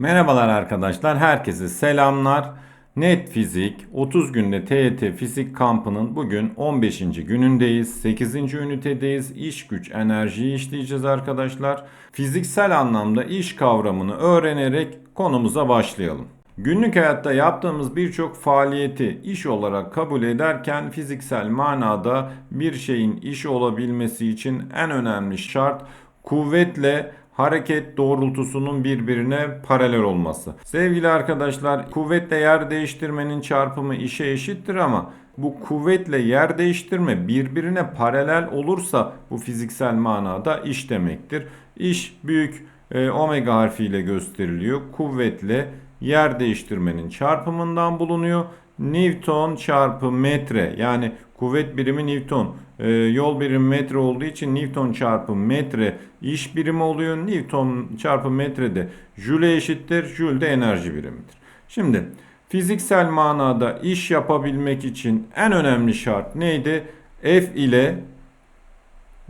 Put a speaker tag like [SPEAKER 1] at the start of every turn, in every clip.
[SPEAKER 1] Merhabalar arkadaşlar, herkese selamlar. Net Fizik 30 günde TYT Fizik kampının bugün 15. günündeyiz. 8. ünitedeyiz. İş güç enerjiyi işleyeceğiz arkadaşlar. Fiziksel anlamda iş kavramını öğrenerek konumuza başlayalım. Günlük hayatta yaptığımız birçok faaliyeti iş olarak kabul ederken fiziksel manada bir şeyin iş olabilmesi için en önemli şart kuvvetle hareket doğrultusunun birbirine paralel olması. Sevgili arkadaşlar, kuvvetle yer değiştirmenin çarpımı işe eşittir ama bu kuvvetle yer değiştirme birbirine paralel olursa bu fiziksel manada iş demektir. İş büyük e, omega harfiyle gösteriliyor. Kuvvetle yer değiştirmenin çarpımından bulunuyor. Newton çarpı metre yani kuvvet birimi Newton e, yol birimi metre olduğu için Newton çarpı metre iş birimi oluyor. Newton çarpı metre de Joule eşittir. Joule de enerji birimidir. Şimdi fiziksel manada iş yapabilmek için en önemli şart neydi? F ile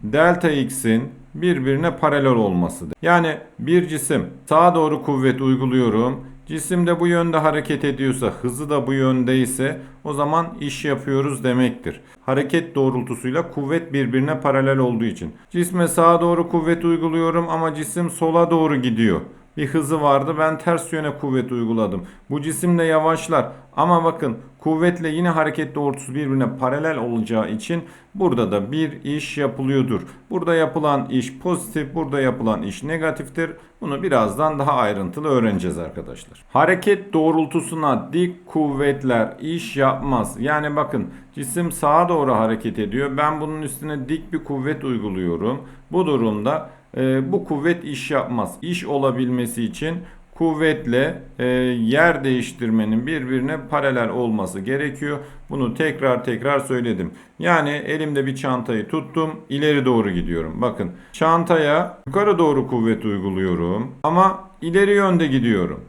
[SPEAKER 1] delta x'in birbirine paralel olmasıdır. Yani bir cisim sağa doğru kuvvet uyguluyorum. Cisim de bu yönde hareket ediyorsa, hızı da bu yönde ise o zaman iş yapıyoruz demektir. Hareket doğrultusuyla kuvvet birbirine paralel olduğu için. Cisme sağa doğru kuvvet uyguluyorum ama cisim sola doğru gidiyor bir hızı vardı. Ben ters yöne kuvvet uyguladım. Bu cisim de yavaşlar. Ama bakın kuvvetle yine hareket doğrultusu birbirine paralel olacağı için burada da bir iş yapılıyordur. Burada yapılan iş pozitif, burada yapılan iş negatiftir. Bunu birazdan daha ayrıntılı öğreneceğiz arkadaşlar. Hareket doğrultusuna dik kuvvetler iş yapmaz. Yani bakın cisim sağa doğru hareket ediyor. Ben bunun üstüne dik bir kuvvet uyguluyorum. Bu durumda e, bu kuvvet iş yapmaz. İş olabilmesi için kuvvetle e, yer değiştirmenin birbirine paralel olması gerekiyor. Bunu tekrar tekrar söyledim. Yani elimde bir çantayı tuttum, ileri doğru gidiyorum. Bakın çantaya yukarı doğru kuvvet uyguluyorum ama ileri yönde gidiyorum.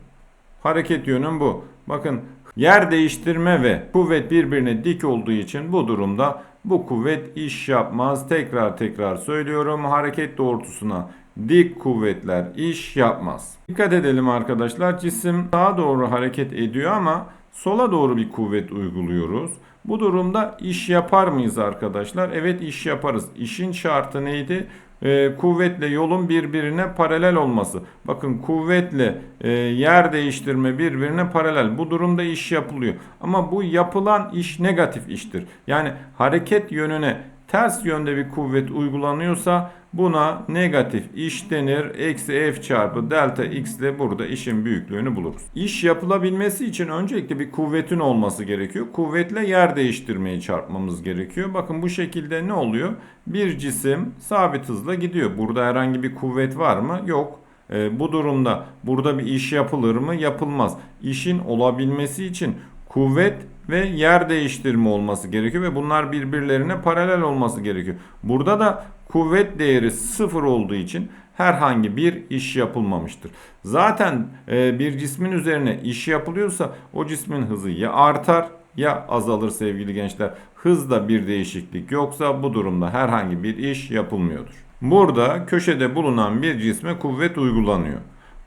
[SPEAKER 1] Hareket yönüm bu. Bakın yer değiştirme ve kuvvet birbirine dik olduğu için bu durumda bu kuvvet iş yapmaz. Tekrar tekrar söylüyorum. Hareket doğrultusuna dik kuvvetler iş yapmaz. Dikkat edelim arkadaşlar. Cisim sağa doğru hareket ediyor ama sola doğru bir kuvvet uyguluyoruz. Bu durumda iş yapar mıyız arkadaşlar? Evet iş yaparız. İşin şartı neydi? E, kuvvetle yolun birbirine paralel olması. Bakın kuvvetle e, yer değiştirme birbirine paralel. Bu durumda iş yapılıyor. Ama bu yapılan iş negatif iştir. Yani hareket yönüne ters yönde bir kuvvet uygulanıyorsa buna negatif iş denir. Eksi f çarpı delta x ile burada işin büyüklüğünü buluruz. İş yapılabilmesi için öncelikle bir kuvvetin olması gerekiyor. Kuvvetle yer değiştirmeyi çarpmamız gerekiyor. Bakın bu şekilde ne oluyor? Bir cisim sabit hızla gidiyor. Burada herhangi bir kuvvet var mı? Yok. E, bu durumda burada bir iş yapılır mı? Yapılmaz. İşin olabilmesi için kuvvet ve yer değiştirme olması gerekiyor ve bunlar birbirlerine paralel olması gerekiyor. Burada da kuvvet değeri sıfır olduğu için herhangi bir iş yapılmamıştır. Zaten e, bir cismin üzerine iş yapılıyorsa o cismin hızı ya artar ya azalır sevgili gençler. Hızda bir değişiklik yoksa bu durumda herhangi bir iş yapılmıyordur. Burada köşede bulunan bir cisme kuvvet uygulanıyor.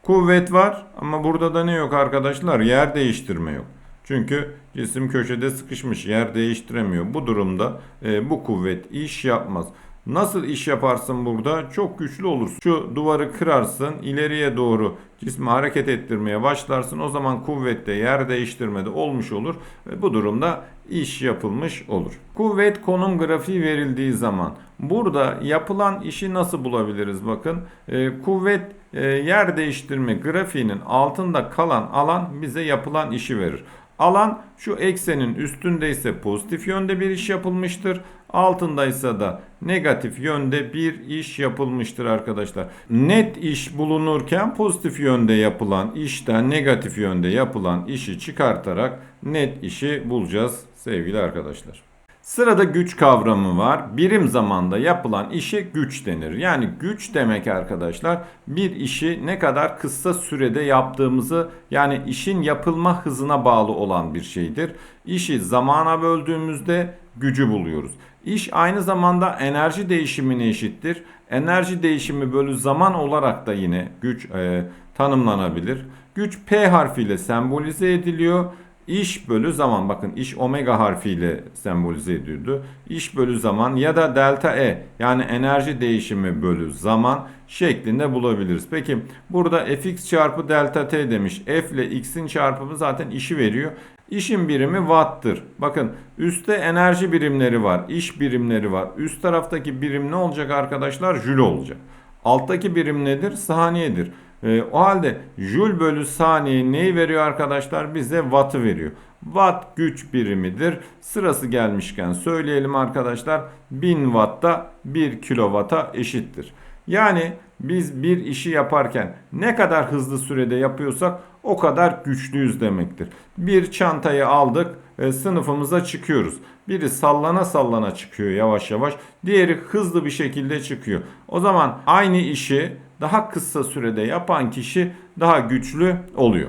[SPEAKER 1] Kuvvet var ama burada da ne yok arkadaşlar? Yer değiştirme yok. Çünkü cisim köşede sıkışmış yer değiştiremiyor. Bu durumda e, bu kuvvet iş yapmaz. Nasıl iş yaparsın burada? Çok güçlü olursun. Şu duvarı kırarsın, ileriye doğru cismi hareket ettirmeye başlarsın. O zaman kuvvette yer değiştirmede olmuş olur ve bu durumda iş yapılmış olur. Kuvvet konum grafiği verildiği zaman burada yapılan işi nasıl bulabiliriz? Bakın e, kuvvet e, yer değiştirme grafiğinin altında kalan alan bize yapılan işi verir. Alan şu eksenin üstündeyse pozitif yönde bir iş yapılmıştır. Altındaysa da negatif yönde bir iş yapılmıştır arkadaşlar. Net iş bulunurken pozitif yönde yapılan işten negatif yönde yapılan işi çıkartarak net işi bulacağız sevgili arkadaşlar. Sırada güç kavramı var. Birim zamanda yapılan işe güç denir. Yani güç demek arkadaşlar bir işi ne kadar kısa sürede yaptığımızı yani işin yapılma hızına bağlı olan bir şeydir. İşi zamana böldüğümüzde gücü buluyoruz. İş aynı zamanda enerji değişimine eşittir. Enerji değişimi bölü zaman olarak da yine güç e, tanımlanabilir. Güç P harfiyle sembolize ediliyor. İş bölü zaman bakın iş omega harfiyle sembolize ediyordu. İş bölü zaman ya da delta E yani enerji değişimi bölü zaman şeklinde bulabiliriz. Peki burada fx çarpı delta t demiş. F ile x'in çarpımı zaten işi veriyor. İşin birimi watt'tır. Bakın üstte enerji birimleri var, iş birimleri var. Üst taraftaki birim ne olacak arkadaşlar? Jül olacak. Alttaki birim nedir? Saniyedir. E, o halde Joule bölü saniye neyi veriyor arkadaşlar? Bize watt'ı veriyor. Watt güç birimidir. Sırası gelmişken söyleyelim arkadaşlar. 1000 watt da 1 kilowata eşittir. Yani biz bir işi yaparken ne kadar hızlı sürede yapıyorsak o kadar güçlüyüz demektir. Bir çantayı aldık, e, sınıfımıza çıkıyoruz. Biri sallana sallana çıkıyor yavaş yavaş, diğeri hızlı bir şekilde çıkıyor. O zaman aynı işi daha kısa sürede yapan kişi daha güçlü oluyor.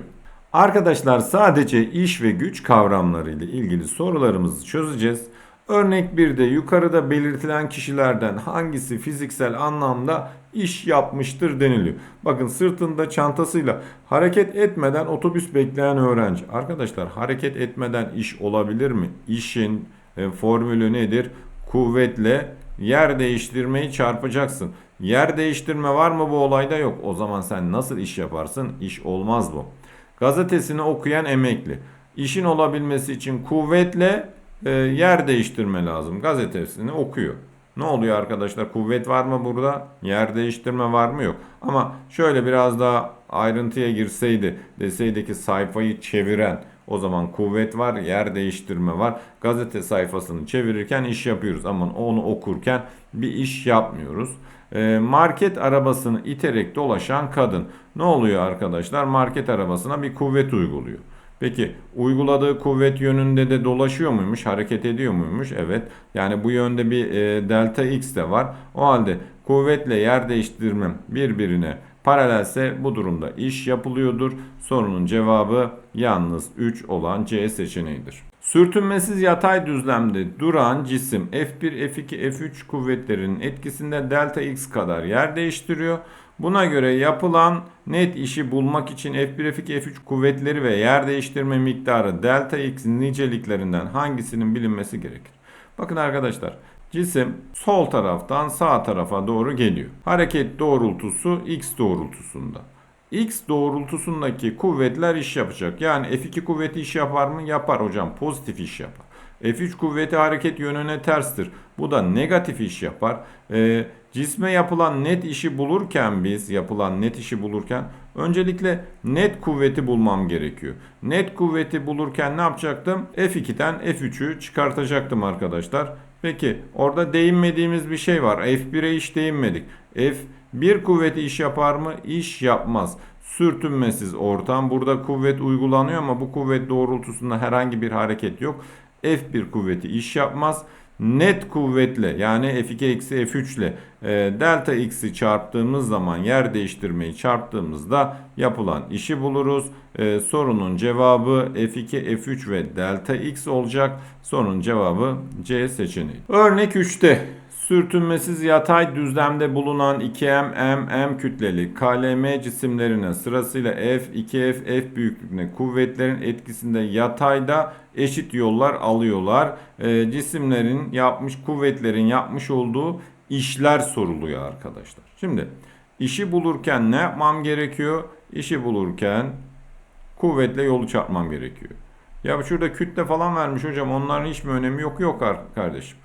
[SPEAKER 1] Arkadaşlar sadece iş ve güç kavramları ile ilgili sorularımızı çözeceğiz. Örnek 1'de yukarıda belirtilen kişilerden hangisi fiziksel anlamda iş yapmıştır deniliyor. Bakın sırtında çantasıyla hareket etmeden otobüs bekleyen öğrenci. Arkadaşlar hareket etmeden iş olabilir mi? İşin e, formülü nedir? Kuvvetle yer değiştirmeyi çarpacaksın. Yer değiştirme var mı bu olayda yok. O zaman sen nasıl iş yaparsın? İş olmaz bu. Gazetesini okuyan emekli. İşin olabilmesi için kuvvetle e, yer değiştirme lazım. Gazetesini okuyor. Ne oluyor arkadaşlar? Kuvvet var mı burada? Yer değiştirme var mı? Yok. Ama şöyle biraz daha ayrıntıya girseydi, deseydi ki sayfayı çeviren o zaman kuvvet var, yer değiştirme var. Gazete sayfasını çevirirken iş yapıyoruz ama onu okurken bir iş yapmıyoruz. E, market arabasını iterek dolaşan kadın. Ne oluyor arkadaşlar? Market arabasına bir kuvvet uyguluyor. Peki uyguladığı kuvvet yönünde de dolaşıyor muymuş, hareket ediyor muymuş? Evet. Yani bu yönde bir e, delta x de var. O halde kuvvetle yer değiştirme birbirine paralelse bu durumda iş yapılıyordur. Sorunun cevabı yalnız 3 olan C seçeneğidir. Sürtünmesiz yatay düzlemde duran cisim F1, F2, F3 kuvvetlerinin etkisinde delta x kadar yer değiştiriyor. Buna göre yapılan net işi bulmak için F1, F2, F3 kuvvetleri ve yer değiştirme miktarı delta x niceliklerinden hangisinin bilinmesi gerekir? Bakın arkadaşlar cisim sol taraftan sağ tarafa doğru geliyor. Hareket doğrultusu x doğrultusunda. X doğrultusundaki kuvvetler iş yapacak. Yani F2 kuvveti iş yapar mı? Yapar hocam. Pozitif iş yapar. F3 kuvveti hareket yönüne terstir. Bu da negatif iş yapar. E, cisme yapılan net işi bulurken biz yapılan net işi bulurken öncelikle net kuvveti bulmam gerekiyor. Net kuvveti bulurken ne yapacaktım? F2'den F3'ü çıkartacaktım arkadaşlar. Peki orada değinmediğimiz bir şey var. F1'e hiç değinmedik. F1 kuvveti iş yapar mı? İş yapmaz sürtünmesiz ortam. Burada kuvvet uygulanıyor ama bu kuvvet doğrultusunda herhangi bir hareket yok. F1 kuvveti iş yapmaz. Net kuvvetle yani F2 eksi F3 ile e, delta x'i çarptığımız zaman yer değiştirmeyi çarptığımızda yapılan işi buluruz. E, sorunun cevabı F2, F3 ve delta x olacak. Sorunun cevabı C seçeneği. Örnek 3'te sürtünmesiz yatay düzlemde bulunan 2M, M, M kütleli KLM cisimlerine sırasıyla F, 2F, F büyüklüğünde kuvvetlerin etkisinde yatayda eşit yollar alıyorlar. E, cisimlerin yapmış, kuvvetlerin yapmış olduğu işler soruluyor arkadaşlar. Şimdi işi bulurken ne yapmam gerekiyor? İşi bulurken kuvvetle yolu çarpmam gerekiyor. Ya şurada kütle falan vermiş hocam onların hiç mi önemi yok? Yok kardeşim.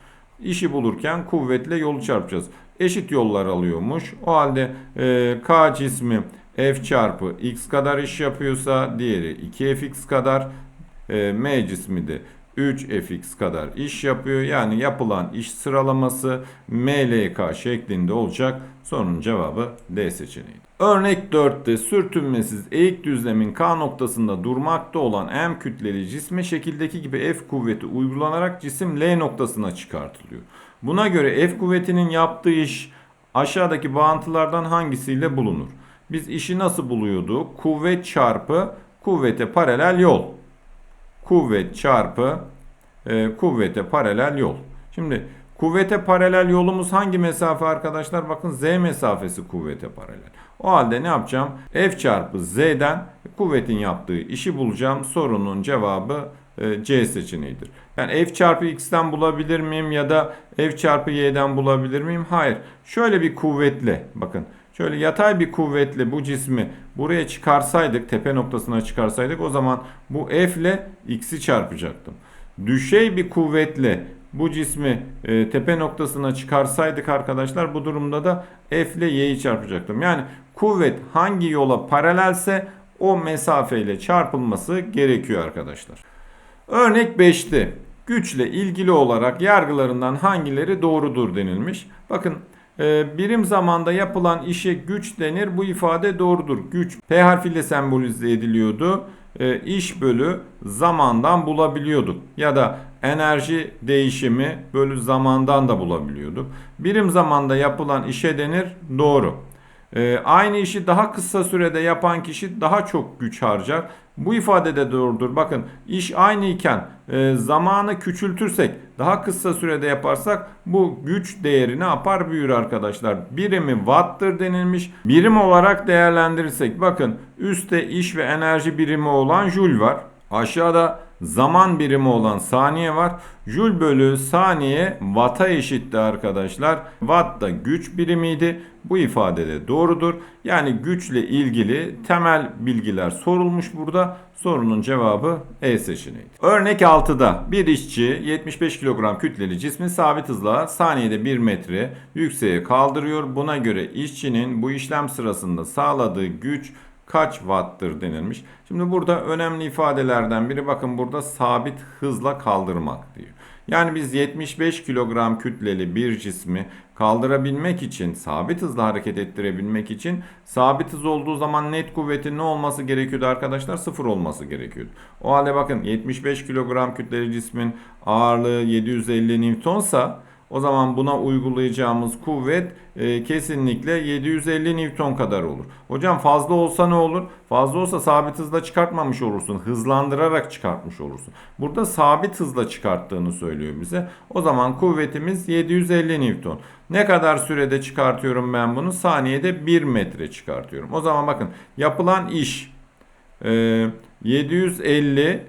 [SPEAKER 1] İşi bulurken kuvvetle yolu çarpacağız. Eşit yollar alıyormuş. O halde e, K cismi F çarpı X kadar iş yapıyorsa diğeri 2Fx kadar e, M cismi de 3fx kadar iş yapıyor. Yani yapılan iş sıralaması MLK şeklinde olacak. Sorunun cevabı D seçeneği. Örnek 4'te sürtünmesiz eğik düzlemin K noktasında durmakta olan M kütleli cisme şekildeki gibi F kuvveti uygulanarak cisim L noktasına çıkartılıyor. Buna göre F kuvvetinin yaptığı iş aşağıdaki bağıntılardan hangisiyle bulunur? Biz işi nasıl buluyorduk? Kuvvet çarpı kuvvete paralel yol kuvvet çarpı e, kuvvete paralel yol. Şimdi Kuvvete paralel yolumuz hangi mesafe arkadaşlar? Bakın Z mesafesi kuvvete paralel. O halde ne yapacağım? F çarpı Z'den kuvvetin yaptığı işi bulacağım. Sorunun cevabı e, C seçeneğidir. Yani F çarpı X'ten bulabilir miyim ya da F çarpı Y'den bulabilir miyim? Hayır. Şöyle bir kuvvetle bakın. Şöyle yatay bir kuvvetle bu cismi buraya çıkarsaydık, tepe noktasına çıkarsaydık o zaman bu F ile X'i çarpacaktım. Düşey bir kuvvetle bu cismi e, tepe noktasına çıkarsaydık arkadaşlar bu durumda da F ile Y'yi çarpacaktım. Yani kuvvet hangi yola paralelse o mesafeyle çarpılması gerekiyor arkadaşlar. Örnek 5'te güçle ilgili olarak yargılarından hangileri doğrudur denilmiş. Bakın e, birim zamanda yapılan işe güç denir. Bu ifade doğrudur. Güç P harfiyle sembolize ediliyordu. E, iş bölü zamandan bulabiliyorduk. Ya da enerji değişimi bölü zamandan da bulabiliyorduk. Birim zamanda yapılan işe denir. Doğru. E, aynı işi daha kısa sürede yapan kişi daha çok güç harcar. Bu ifade de doğrudur. Bakın iş aynı iken e, zamanı küçültürsek daha kısa sürede yaparsak bu güç değeri ne yapar büyür arkadaşlar. Birimi watt'tır denilmiş. Birim olarak değerlendirirsek bakın üstte iş ve enerji birimi olan joule var. Aşağıda zaman birimi olan saniye var. Joule bölü saniye watt'a eşitti arkadaşlar. Watt da güç birimiydi. Bu ifade de doğrudur. Yani güçle ilgili temel bilgiler sorulmuş burada. Sorunun cevabı E seçeneğidir. Örnek 6'da bir işçi 75 kilogram kütleli cismi sabit hızla saniyede 1 metre yükseğe kaldırıyor. Buna göre işçinin bu işlem sırasında sağladığı güç kaç watt'tır denilmiş. Şimdi burada önemli ifadelerden biri bakın burada sabit hızla kaldırmak diyor. Yani biz 75 kilogram kütleli bir cismi kaldırabilmek için, sabit hızla hareket ettirebilmek için sabit hız olduğu zaman net kuvvetin ne olması gerekiyordu arkadaşlar? Sıfır olması gerekiyordu. O halde bakın 75 kilogram kütleli cismin ağırlığı 750 Newton'sa o zaman buna uygulayacağımız kuvvet e, kesinlikle 750 Newton kadar olur. Hocam fazla olsa ne olur? Fazla olsa sabit hızla çıkartmamış olursun. Hızlandırarak çıkartmış olursun. Burada sabit hızla çıkarttığını söylüyor bize. O zaman kuvvetimiz 750 Newton. Ne kadar sürede çıkartıyorum ben bunu? Saniyede 1 metre çıkartıyorum. O zaman bakın yapılan iş e, 750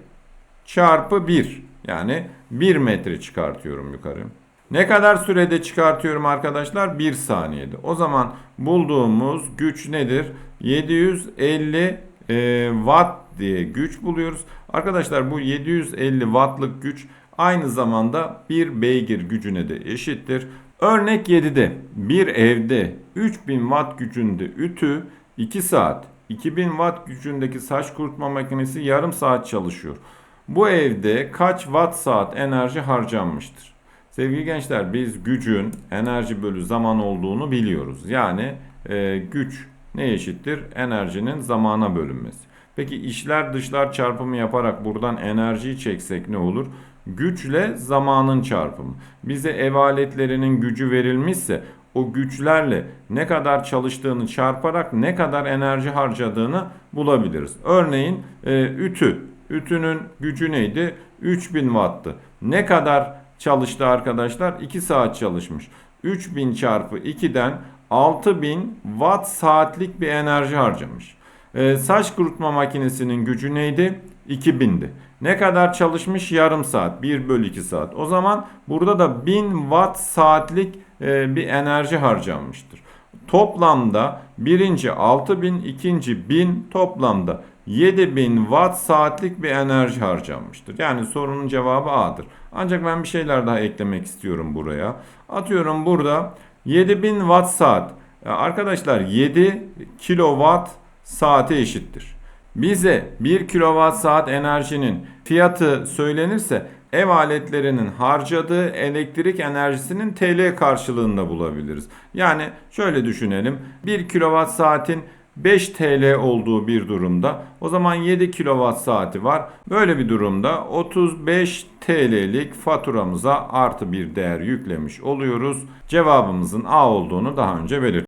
[SPEAKER 1] çarpı 1 yani 1 metre çıkartıyorum yukarı. Ne kadar sürede çıkartıyorum arkadaşlar? 1 saniyede. O zaman bulduğumuz güç nedir? 750 e, watt diye güç buluyoruz. Arkadaşlar bu 750 wattlık güç aynı zamanda bir beygir gücüne de eşittir. Örnek 7'de bir evde 3000 watt gücünde ütü 2 saat, 2000 watt gücündeki saç kurutma makinesi yarım saat çalışıyor. Bu evde kaç watt saat enerji harcanmıştır? Sevgili gençler biz gücün enerji bölü zaman olduğunu biliyoruz. Yani e, güç ne eşittir? Enerjinin zamana bölünmesi. Peki işler dışlar çarpımı yaparak buradan enerjiyi çeksek ne olur? Güçle zamanın çarpımı. Bize ev aletlerinin gücü verilmişse o güçlerle ne kadar çalıştığını çarparak ne kadar enerji harcadığını bulabiliriz. Örneğin e, ütü. Ütünün gücü neydi? 3000 watt'tı. Ne kadar çalıştı arkadaşlar? 2 saat çalışmış. 3000 çarpı 2'den 6000 watt saatlik bir enerji harcamış. Ee, saç kurutma makinesinin gücü neydi? 2000'di. Ne kadar çalışmış? Yarım saat. 1 bölü 2 saat. O zaman burada da 1000 watt saatlik e, bir enerji harcanmıştır. Toplamda birinci 6000, ikinci 1000 toplamda 7000 watt saatlik bir enerji harcanmıştır. Yani sorunun cevabı A'dır. Ancak ben bir şeyler daha eklemek istiyorum buraya. Atıyorum burada 7000 watt saat. Arkadaşlar 7 kilowatt saate eşittir. Bize 1 kilowatt saat enerjinin fiyatı söylenirse ev aletlerinin harcadığı elektrik enerjisinin TL karşılığında bulabiliriz. Yani şöyle düşünelim. 1 kilowatt saatin 5 TL olduğu bir durumda o zaman 7 kilowatt saati var. Böyle bir durumda 35 TL'lik faturamıza artı bir değer yüklemiş oluyoruz. Cevabımızın A olduğunu daha önce belirttim.